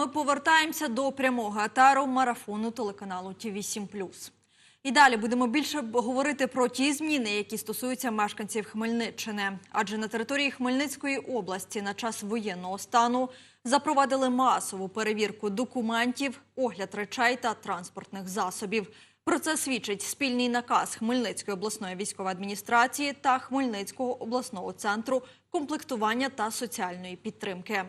Ми повертаємося до прямого етару марафону телеканалу ТІВІ 7 І далі будемо більше говорити про ті зміни, які стосуються мешканців Хмельниччини. Адже на території Хмельницької області на час воєнного стану запровадили масову перевірку документів, огляд речей та транспортних засобів. Про це свідчить спільний наказ Хмельницької обласної військової адміністрації та Хмельницького обласного центру комплектування та соціальної підтримки.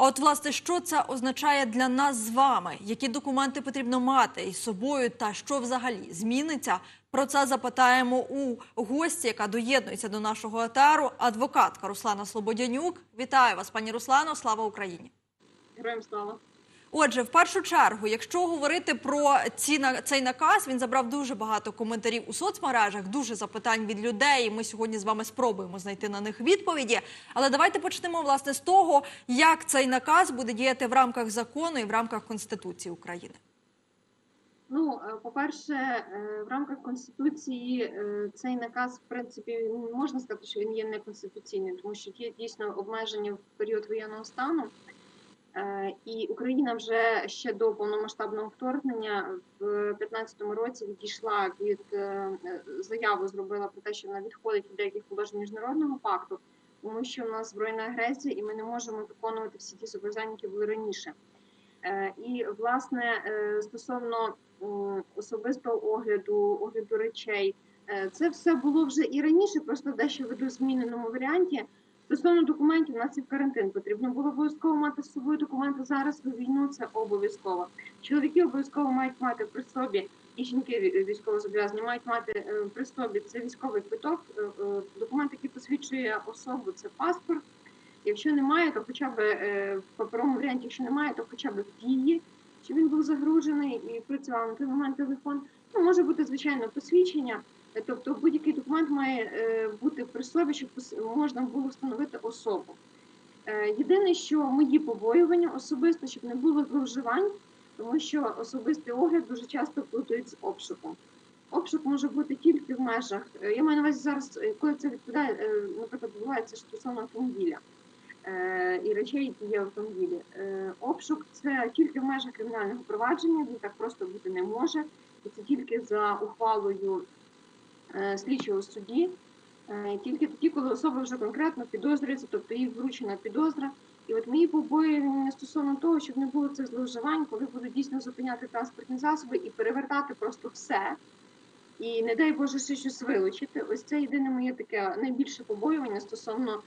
А от власне, що це означає для нас з вами? Які документи потрібно мати із собою, та що взагалі зміниться? Про це запитаємо у гості, яка доєднується до нашого етеру, адвокатка Руслана Слободянюк. Вітаю вас, пані Руслано. Слава Україні! Героям слава. Отже, в першу чергу, якщо говорити про ці цей наказ, він забрав дуже багато коментарів у соцмережах, дуже запитань від людей. і Ми сьогодні з вами спробуємо знайти на них відповіді. Але давайте почнемо власне з того, як цей наказ буде діяти в рамках закону і в рамках Конституції України. Ну, е, по-перше, е, в рамках конституції е, цей наказ, в принципі, можна сказати, що він є неконституційним, тому що є дійсно обмеження в період воєнного стану. Е, І Україна вже ще до повномасштабного вторгнення в 2015 році відійшла від е, заяву, зробила про те, що вона відходить від деяких положень міжнародного пакту, тому що в нас збройна агресія, і ми не можемо виконувати всі ті зобов'язання, які були раніше. Е, І власне стосовно особистого огляду, огляду речей, це все було вже і раніше, просто дещо в зміненому варіанті. Стосовно документів, у нас і в карантин потрібно було обов'язково мати з собою документи. Зараз в війну це обов'язково. Чоловіки обов'язково мають мати при собі, і жінки військово зобов'язані мають мати е, при собі це військовий квиток, е, е, документ, який посвідчує особу, це паспорт. Якщо немає, то хоча б в паперовому варіанті, якщо немає, то хоча б в дії, чи він був загружений і працював на той момент телефон. Ну, може бути звичайно посвідчення. Е, Тобто будь-який документ має е, бути при собі, щоб можна було встановити особу. Е, Єдине, що мої побоювання особисто, щоб не було зловживань, тому що особистий огляд дуже часто плутають з обшуком. Обшук може бути тільки в межах. Я маю на увазі зараз, коли це відповідає, наприклад, відбувається стосовно автомобіля і речей, які є в автомобілі. Е, Обшук це тільки в межах кримінального провадження, він так просто бути не може, і це тільки за ухвалою е, слідчого судді, е, тільки тоді, коли особа вже конкретно підозрюється, тобто їй вручена підозра. І от мої побоювання стосовно того, щоб не було цих зловживань, коли будуть дійсно зупиняти транспортні засоби і перевертати просто все. І не дай Боже ще щось вилучити. Ось це єдине моє таке найбільше побоювання стосовно е,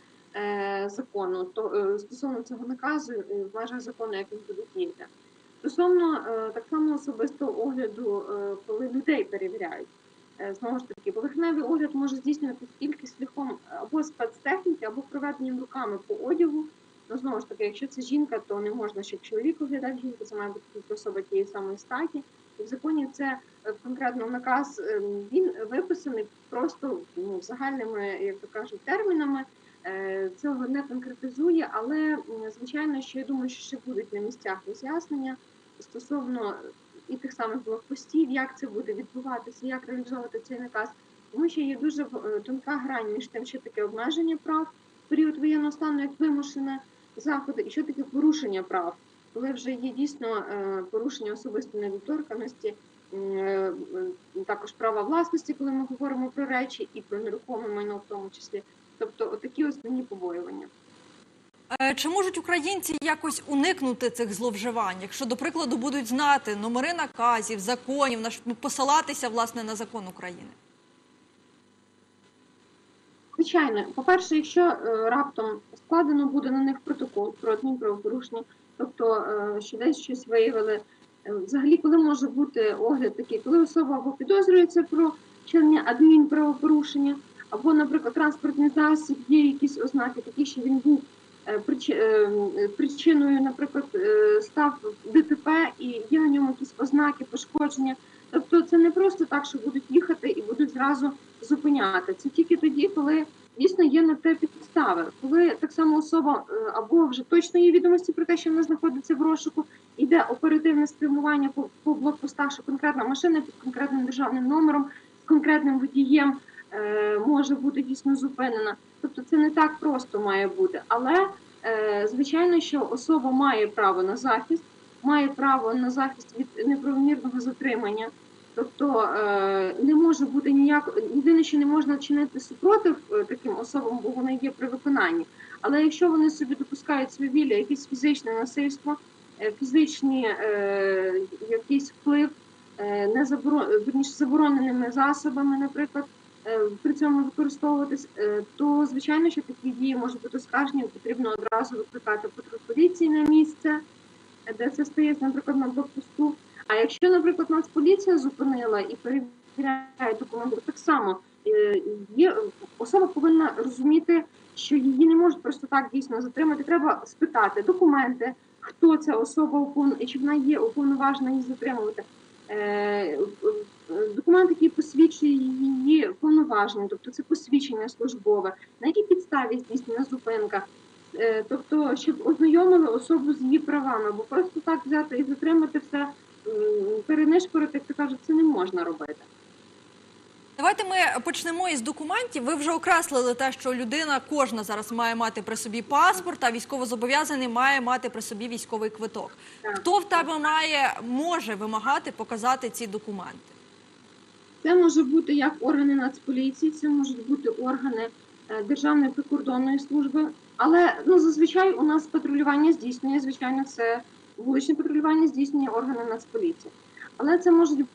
закону, то е, стосовно цього наказу, е, в межах закону, як він буде діяти. Стосовно е, так само особистого огляду, е, коли людей перевіряють. Е, Знову ж таки, поверхневий огляд може здійснюватися тільки шляхом або спецтехніки, або проведенням руками по одягу. Ну, знову ж таки, якщо це жінка, то не можна, щоб чоловік оглядав жінку, це має бути особа тієї самої статі. В законі це е, конкретно наказ е, він виписаний просто ну, загальними, як то кажуть, термінами. Е, Цього не конкретизує, але звичайно, що я думаю, що ще будуть на місцях роз'яснення стосовно і тих самих блокпостів, як це буде відбуватися, як реалізовувати цей наказ. Тому що є дуже тонка грань між тим, що таке обмеження прав в період воєнного стану, як вимушене заходи, і що таке порушення прав, коли вже є дійсно е, порушення особистої недоторканості, е, також права власності, коли ми говоримо про речі і про нерухоме майно в тому числі. Тобто, отакі основні побоювання. Е, Чи можуть українці якось уникнути цих зловживань, якщо, до прикладу, будуть знати номери наказів, законів, на посилатися власне на закон України? Звичайно, по-перше, якщо е, раптом складено буде на них протокол про адмінправопорушення, тобто е, що десь щось виявили, е, взагалі, коли може бути огляд такий, коли особа або підозрюється про вчинення адмінправопорушення, або, наприклад, транспортний засіб, є якісь ознаки, такі, що він був е, причиною, наприклад, став ДТП і є на ньому якісь ознаки пошкодження. Тобто це не просто так, що будуть їхати і будуть зразу зупиняти. Це тільки тоді, коли дійсно є на те підстави, коли так само особа е, або вже точно є відомості про те, що вона знаходиться в розшуку, йде оперативне спрямування по, по блокпостах, що конкретна машина під конкретним державним номером з конкретним водієм е, може бути дійсно зупинена. Тобто це не так просто має бути, але е, звичайно, що особа має право на захист. Має право на захист від неправомірного затримання. Тобто е, не може бути ніяк єдине, що не можна чинити супротив е, таким особам, бо вони є при виконанні. Але якщо вони собі допускають свавілля, якесь фізичне насильство, е, фізичні е, якийсь вплив е, не заборо... верніше, забороненими засобами, наприклад, при цьому використовуватись, то звичайно, що такі дії можуть бути оскаржені, потрібно одразу викликати патруль поліції на місце, де це стається, наприклад, на блокпосту. А якщо, наприклад, нас поліція зупинила і перевіряє документи, так само е, є особа повинна розуміти, що її не можуть просто так дійсно затримати. Треба спитати документи, хто ця особа і чи вона є уповноважена її затримувати. Е, Документ, який посвідчує її повноваження, тобто це посвідчення службове, на якій підставі здійснена зупинка. Е, Тобто, щоб ознайомили особу з її правами, бо просто так взяти і затримати все, перенишпорити, як то кажуть, це не можна робити. Давайте ми почнемо із документів. Ви вже окреслили те, що людина кожна зараз має мати при собі паспорт, а військовозобов'язаний має мати при собі військовий квиток. Так. Хто в тебе має може вимагати показати ці документи? Це може бути як органи Нацполіції, це можуть бути органи е, Державної прикордонної служби. Але ну зазвичай у нас патрулювання здійснює, звичайно, це вуличне патрулювання здійснює органи Нацполіції. Але це можуть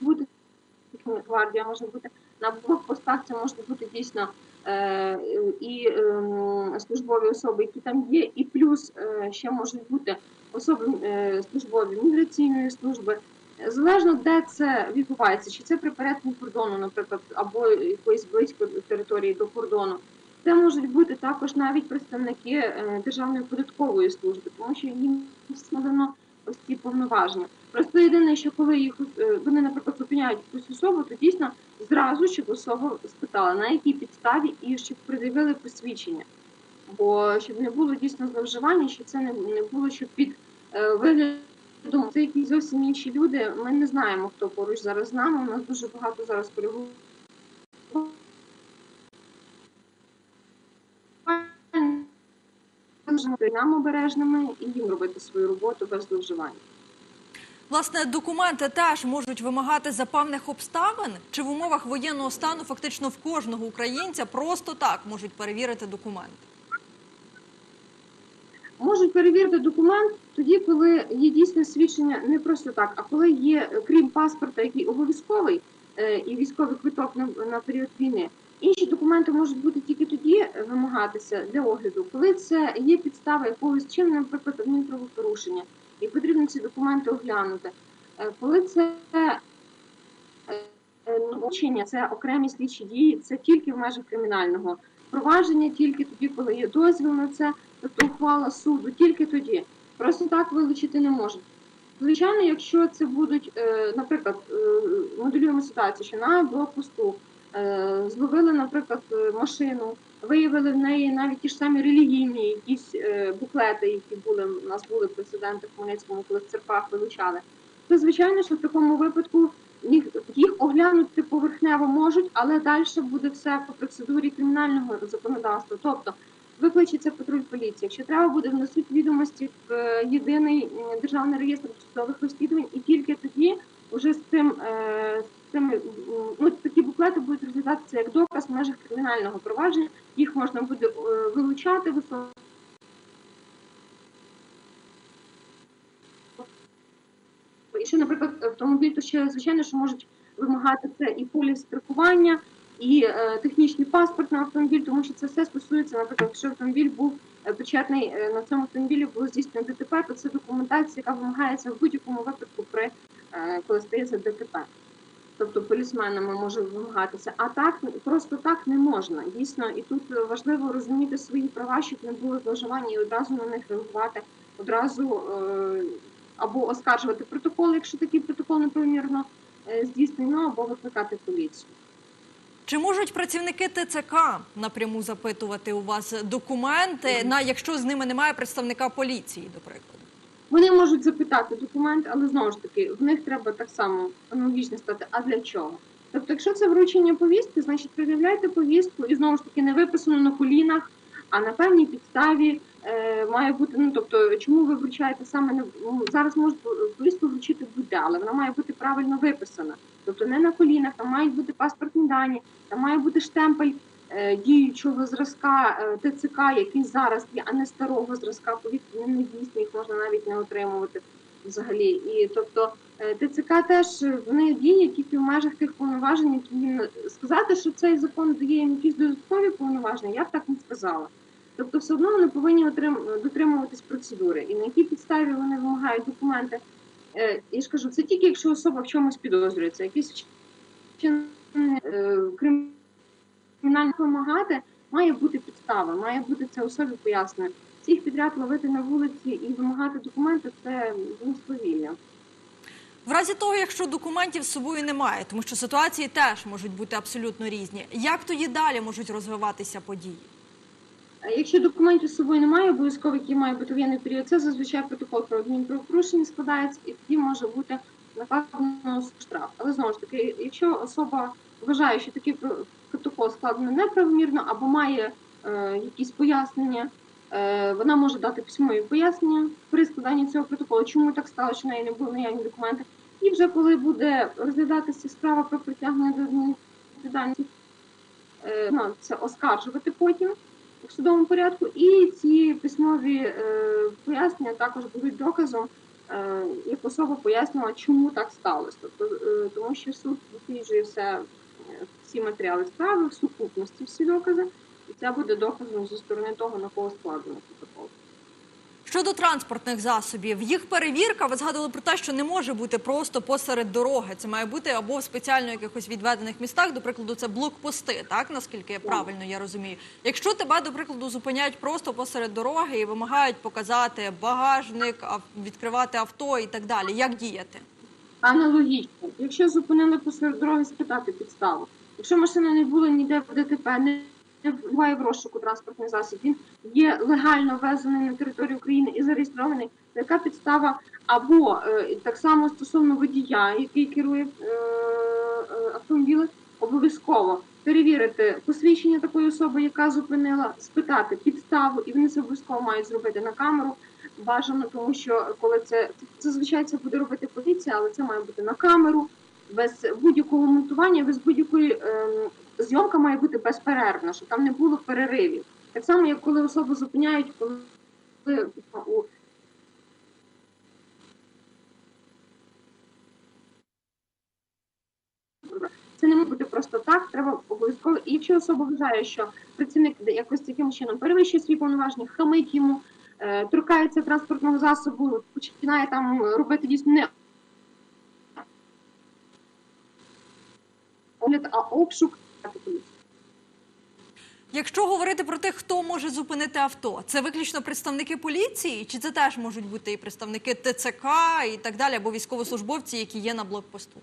бути гвардія, може бути на блокпостах, це може бути дійсно е, і е, службові особи, які там є, і плюс е, ще можуть бути особи е, службові міграційної служби. Залежно де це відбувається, чи це при перетині кордону, наприклад, або якоїсь близько території до кордону. Це можуть бути також навіть представники е, Державної податкової служби, тому що їм надано ось ці повноваження. Просто єдине, що коли їх е, вони, наприклад, зупиняють якусь особу, то дійсно зразу, щоб особа спитала, на якій підставі і щоб пред'явили посвідчення. Бо щоб не було дійсно зловживання, щоб це не, було, щоб під е, виглядом це якісь зовсім інші люди. Ми не знаємо, хто поруч зараз з нами. У нас дуже багато зараз переговорів. Нам обережними і їм робити свою роботу без зловживань. Власне, документи теж можуть вимагати за певних обставин, чи в умовах воєнного стану фактично в кожного українця просто так можуть перевірити документи. Можуть перевірити документ тоді, коли є дійсне свідчення не просто так, а коли є, крім паспорта, який обов'язковий, е, і військовий квиток на, період війни. Інші документи можуть бути тільки тоді вимагатися для огляду, коли це є підстава якогось чину, наприклад, адмінправопорушення, і потрібно ці документи оглянути. Е, Коли це е, е, це окремі слідчі дії, це тільки в межах кримінального провадження, тільки тоді, коли є дозвіл на це, тобто ухвала суду, тільки тоді. Просто так вилучити не можуть. Звичайно, якщо це будуть, е, наприклад, е, моделюємо ситуацію, що на блокпосту е, зловили, наприклад, машину, виявили в неї навіть ті ж самі релігійні якісь буклети, які були у нас були прецеденти в Хмельницькому, коли в церквах вилучали. То звичайно, що в такому випадку їх, їх оглянути поверхнево можуть, але далі буде все по процедурі кримінального законодавства. Тобто викличеться патруль поліції. Якщо треба буде вносити відомості в е, єдиний державний реєстр судових розслідувань, і тільки тоді вже з цим е, з цими ну, такі буклети будуть розглядатися як доказ в межах кримінального провадження. Їх можна буде е, вилучати високо. Якщо, наприклад, автомобіль, то ще звичайно, що можуть вимагати це і поліс страхування, і е, технічний паспорт на автомобіль, тому що це все стосується, наприклад, якщо автомобіль був е, причетний е, на цьому автомобілі було здійснено ДТП, то це документація, яка вимагається в будь-якому випадку при коли стається ДТП. Тобто полісменами може вимагатися, а так просто так не можна. Дійсно, і тут важливо розуміти свої права, щоб не було зловживання і одразу на них реагувати, одразу або оскаржувати протокол, якщо такий протокол неправомірно здійснено, або викликати поліцію. Чи можуть працівники ТЦК напряму запитувати у вас документи, на якщо з ними немає представника поліції, до прикладу? Вони можуть запитати документ, але знову ж таки, в них треба так само аналогічно стати. А для чого? Тобто, якщо це вручення повістки, значить пред'являйте повістку і знову ж таки не виписано на колінах, А на певній підставі е, має бути, ну тобто, чому ви вручаєте саме на ну, зараз можуть повістку вручити будь-де, але вона має бути правильно виписана. Тобто не на колінах, там мають бути паспортні дані, там має бути штемпель е, діючого зразка е, ТЦК, який зараз є, а не старого зразка, повістки не дійсні, їх можна навіть не отримувати взагалі. І тобто е, ТЦК теж вони діють тільки в межах тих повноважень, які їм сказати, що цей закон дає їм якісь додаткові повноваження, я б так не сказала. Тобто, все одно вони повинні отрим- дотримуватись процедури, і на якій підставі вони вимагають документи. Е, Я ж кажу, це тільки якщо особа в чомусь підозрюється, якісь е, кримінально вимагати, має бути підстава, має бути це особі пояснено. Всіх підряд ловити на вулиці і вимагати документи це ну. В разі того, якщо документів з собою немає, тому що ситуації теж можуть бути абсолютно різні. Як тоді далі можуть розвиватися події? Якщо документів з собою немає, обов'язково який має бути воєнний період, це зазвичай протокол про адмінправопорушення складається, і тоді може бути накладено штраф. Але знову ж таки, якщо особа вважає, що такий протокол складено неправомірно або має е, якісь пояснення, е, вона може дати письмові пояснення при складанні цього протоколу, чому так стало, що в неї не було наявні документи. І вже коли буде розглядатися справа про притягнення до адмінвідповідальності, е, ну, це оскаржувати потім в судовому порядку, і ці письмові е, пояснення також будуть доказом, е, як особа пояснила, чому так сталося. Тобто, е, тому що суд досліджує все, всі матеріали справи в сукупності, всі докази, і це буде доказом зі сторони того, на кого складено. Щодо транспортних засобів, їх перевірка, ви згадували про те, що не може бути просто посеред дороги. Це має бути або в спеціально якихось відведених містах, до прикладу, це блокпости, так наскільки правильно я розумію. Якщо тебе, до прикладу, зупиняють просто посеред дороги і вимагають показати багажник, відкривати авто і так далі, як діяти? Аналогічно, якщо зупинили посеред дороги, спитати підставу. Якщо машина не була ніде в ДТП, не не буває в розшуку транспортний засіб, він є легально ввезений на територію України і зареєстрований, то яка підстава? Або е, так само стосовно водія, який керує е, е, автомобілем, обов'язково перевірити посвідчення такої особи, яка зупинила, спитати підставу, і вони це обов'язково мають зробити на камеру. Бажано, тому що коли це зазвичай це буде робити поліція, але це має бути на камеру, без будь-якого монтування, без будь-якої ем, зйомка має бути безперервна, щоб там не було переривів. Так само, як коли особу зупиняють, коли у це не може бути просто так. Треба обов'язково. І якщо особа вважає, що працівник якось якимось чином перевищує свої повноваження, хамить йому, е, торкається транспортного засобу, починає там робити дійсно не огляд, а обшук. Якщо говорити про тих, хто може зупинити авто, це виключно представники поліції, чи це теж можуть бути і представники ТЦК і так далі, або військовослужбовці, які є на блокпосту?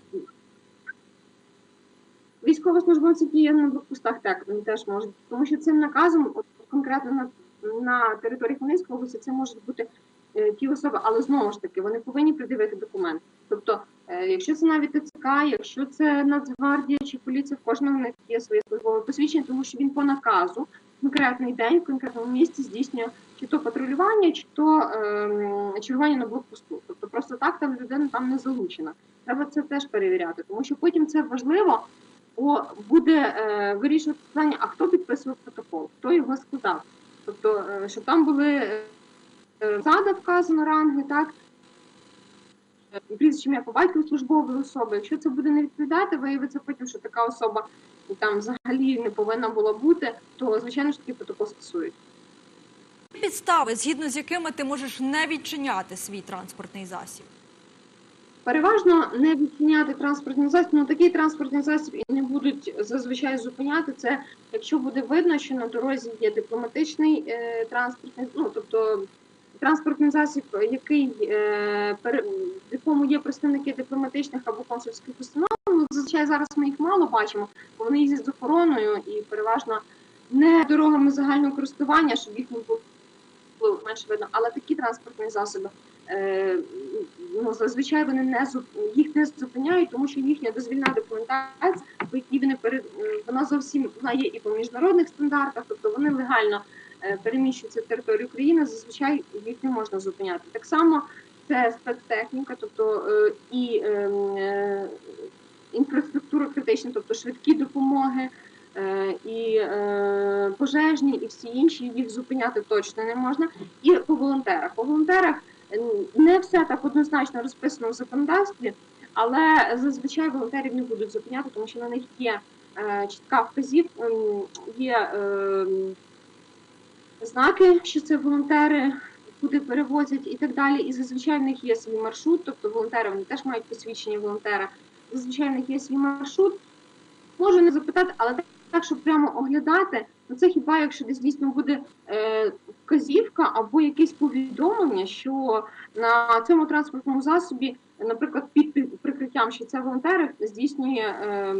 Військовослужбовці, які є на блокпостах, так вони теж можуть, тому що цим наказом, от конкретно на, на території Хмельницької області, це можуть бути е, ті особи, але знову ж таки вони повинні придивити документ. Тобто, е, якщо це навіть ТЦК, якщо це Нацгвардія чи поліція, в кожного в них є своє службове посвідчення, тому що він по наказу в конкретний день в конкретному місці здійснює чи то патрулювання, чи то е, чергування на блокпосту. Тобто просто так там людина там не залучена. Треба це теж перевіряти, тому що потім це важливо. Бо буде е, вирішувати питання, а хто підписував протокол, хто його складав. Тобто, е, щоб там були е, е, зада вказано ранги, так е, прізвище ім'я по батькові службової особи. Якщо це буде не відповідати, виявиться потім, що така особа там взагалі не повинна була бути, то звичайно ж такий протокол скасують. Підстави, згідно з якими ти можеш не відчиняти свій транспортний засіб. Переважно не відчиняти транспортний засіб, ну такий транспортний засіб і не будуть зазвичай зупиняти. Це якщо буде видно, що на дорозі є дипломатичний е, транспортний, ну тобто транспортний засіб, який е, в якому є представники дипломатичних або консульських установ. Ну, зазвичай зараз ми їх мало бачимо, бо вони їздять з охороною і переважно не дорогами загального користування, щоб їх не було менше видно, але такі транспортні засоби. Е, ну, зазвичай вони не їх не зупиняють, тому що їхня дозвільна документація, по якій вони перед вона зовсім вона є і по міжнародних стандартах, тобто вони легально переміщуються в територію України, зазвичай їх не можна зупиняти. Так само це спецтехніка, тобто е, і е, інфраструктура критична, тобто швидкі допомоги. е, І е, пожежні, і всі інші їх зупиняти точно не можна. І по волонтерах. По волонтерах не все так однозначно розписано в законодавстві, але зазвичай волонтерів не будуть зупиняти, тому що на них є е, чітка вказів, є знаки, що це волонтери, куди перевозять і так далі. І зазвичай в них є свій маршрут, тобто волонтери вони теж мають посвідчення волонтера. Зазвичай в них є свій маршрут. Можу не запитати, але так, щоб прямо оглядати, ну це хіба якщо десь дійсно буде е, вказівка або якесь повідомлення, що на цьому транспортному засобі, наприклад, під прикриттям, що це волонтери, здійснює е,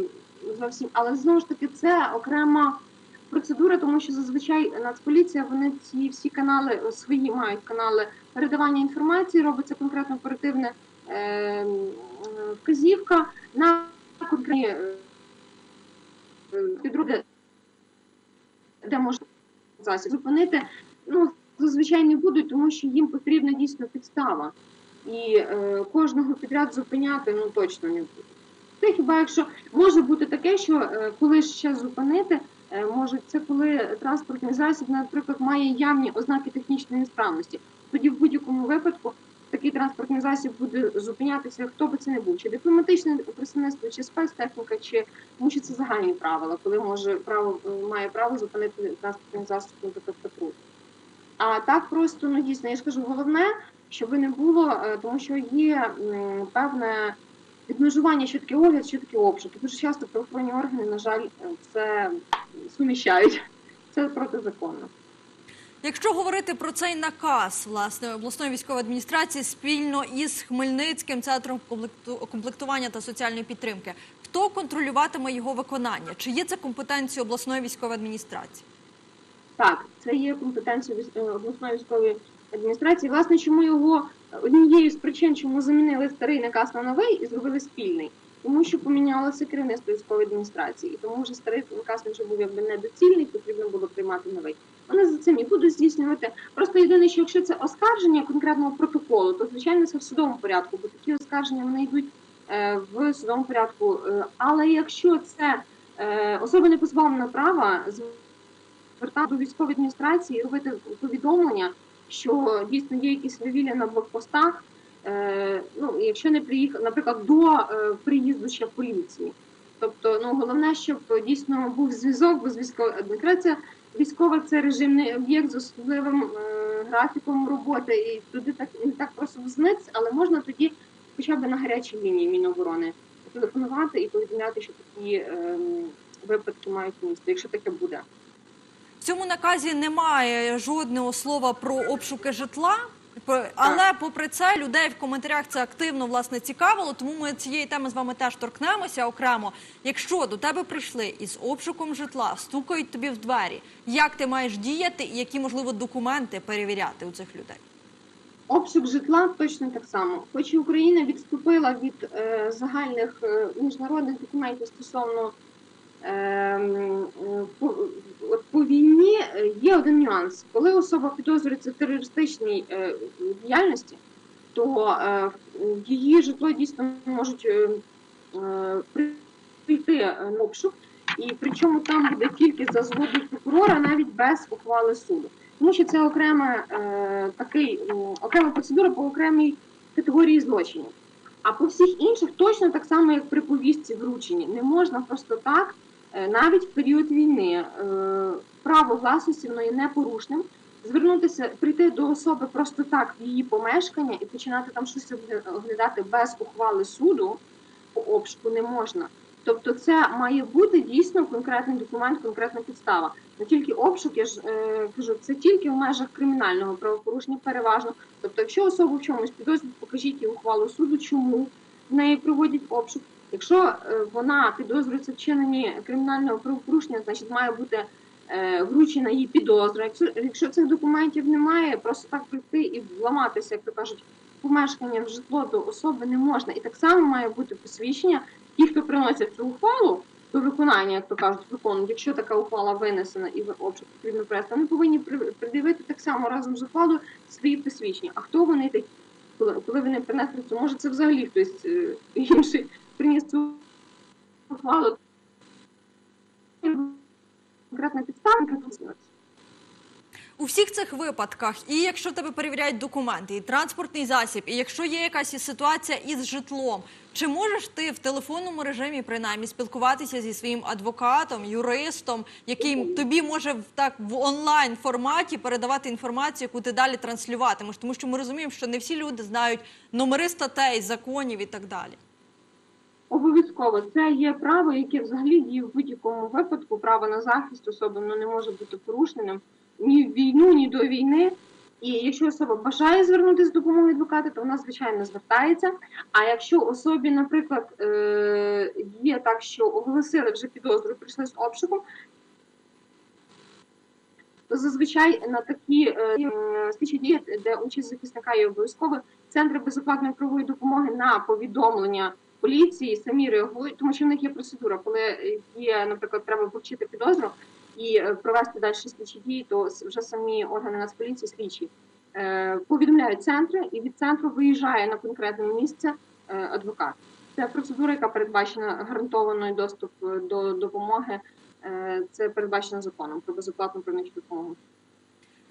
зовсім, але знову ж таки це окрема процедура, тому що зазвичай Нацполіція вони ці всі канали е, свої мають канали передавання інформації, робиться конкретно оперативна е, е, вказівка на конкретні е, підроди, де можна засіб зупинити. Ну зазвичай не будуть, тому що їм потрібна дійсно підстава. І е, кожного підряд зупиняти ну точно не буде. Це хіба якщо може бути таке, що е, коли ще зупинити, е, може це коли транспортний засіб, наприклад, має явні ознаки технічної несправності. Тоді в будь-якому випадку такий транспортний засіб буде зупинятися, хто би це не був, чи дипломатичне представництво, чи спецтехніка, чи тому що це загальні правила, коли може право е, має право зупинити транспортний засіб, наприклад, патруль. А так просто ну дійсно, я ж кажу, головне, щоб не було, е, тому що є певне відмежування, що таке огляд, що таке обшук. І дуже часто правоохоронні органи, на жаль, е, це суміщають. Це протизаконно. Якщо говорити про цей наказ власне обласної військової адміністрації спільно із Хмельницьким центром комплектування та соціальної підтримки, хто контролюватиме його виконання? Чи є це компетенцією обласної військової адміністрації? Так, це є компетенцією е, обласної військової адміністрації. Власне, чому його однією з причин, чому замінили старий наказ на новий і зробили спільний, тому що помінялося керівництво військової адміністрації, тому вже старий наказ вже був якби недоцільний, потрібно було приймати новий. Вони за цим і будуть здійснювати. Просто єдине, що якщо це оскарження конкретного протоколу, то звичайно це в судовому порядку, бо такі оскарження вони йдуть е, в судовому порядку. Е, Але якщо це е, особа не позбавлена права, звертати до військової адміністрації, робити повідомлення, що дійсно є якісь вивілля на блокпостах. Е, ну, якщо не приїхав, наприклад, до е, приїзду ще поліції. Тобто, ну головне, щоб дійсно був зв'язок, бо з військовою адміністрацією військова це режимний об'єкт з особливим е, графіком роботи, і туди так не так просто взниться, але можна тоді хоча б на гарячій лінії Міноборони телефонувати і повідомляти, що такі е, випадки мають місце, якщо таке буде. В цьому наказі немає жодного слова про обшуки житла. Але попри це людей в коментарях це активно власне цікавило, тому ми цієї теми з вами теж торкнемося окремо. Якщо до тебе прийшли із обшуком житла, стукають тобі в двері, як ти маєш діяти і які можливо документи перевіряти у цих людей? Обшук житла точно так само. Хоч і Україна відступила від е, загальних е, міжнародних документів стосовно от по війні, е, є один нюанс. Коли особа підозрюється в терористичній е, діяльності, то е, її житло дійсно можуть прийти на обшук, і причому там буде тільки за згодою прокурора, навіть без ухвали суду тому що це окрема такий окрема процедура по окремій категорії злочинів. А по всіх інших точно так само, як при повістці врученні, не можна просто так, навіть в період війни, е, право власності воно є непорушним. Звернутися, прийти до особи просто так в її помешкання і починати там щось оглядати без ухвали суду по обшуку не можна. Тобто, це має бути дійсно конкретний документ, конкретна підстава. Не тільки обшук, я ж е, кажу, це тільки в межах кримінального правопорушення переважно. Тобто, якщо особу в чомусь підозрюють, покажіть їй ухвалу суду, чому в неї проводять обшук. Якщо е, вона підозрюється в вчиненні кримінального правопорушення, значить має бути е, вручена їй підозра. Якщо, якщо цих документів немає, просто так прийти і вламатися, як то кажуть, помешкання в житло до особи не можна. І так само має бути посвідчення. Ті, хто приносять цю ухвалу, до виконання, як то кажуть, виконують. Якщо така ухвала винесена і в обшук потрібно провести, вони повинні при- пред'явити так само разом з ухвалою свої посвідчення. А хто вони такі? Коли, вони принесли цю, може це взагалі хтось е, інший приніс цю ухвалу. Конкретна підстава. У всіх цих випадках, і якщо тебе перевіряють документи, і транспортний засіб, і якщо є якась ситуація із житлом, чи можеш ти в телефонному режимі принаймні спілкуватися зі своїм адвокатом, юристом, який тобі може в так в онлайн форматі передавати інформацію, яку ти далі транслюватимеш? Тому що ми розуміємо, що не всі люди знають номери статей, законів і так далі. Обов'язково це є право, яке взагалі діє в будь-якому випадку. Право на захист особи воно не може бути порушеним ні в війну, ні до війни. І якщо особа бажає звернутися з допомогою адвоката, то вона звичайно звертається. А якщо особі, наприклад, е, є так, що оголосили вже підозру, прийшли з обшуком, то зазвичай на такі е, слідчі дії, де участь захисника є обов'язково, центри безоплатної правової допомоги на повідомлення поліції самі реагують, тому що в них є процедура, коли є, наприклад, треба вивчити підозру і е, провести далі слідчі дії, то вже самі органи Нацполіції слідчі е, повідомляють центри, і від центру виїжджає на конкретне місце е, адвокат. Це процедура, яка передбачена гарантований доступ до допомоги. Це передбачено законом про безоплатну правничу допомогу.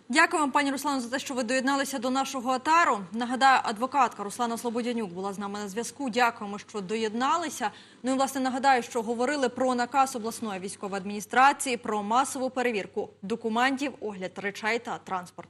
Дякую вам, пані Руслано, за те, що ви доєдналися до нашого атару. Нагадаю, адвокатка Руслана Слободянюк була з нами на зв'язку. Дякуємо, що доєдналися. Ну і власне нагадаю, що говорили про наказ обласної військової адміністрації про масову перевірку документів, огляд речей та транспорт.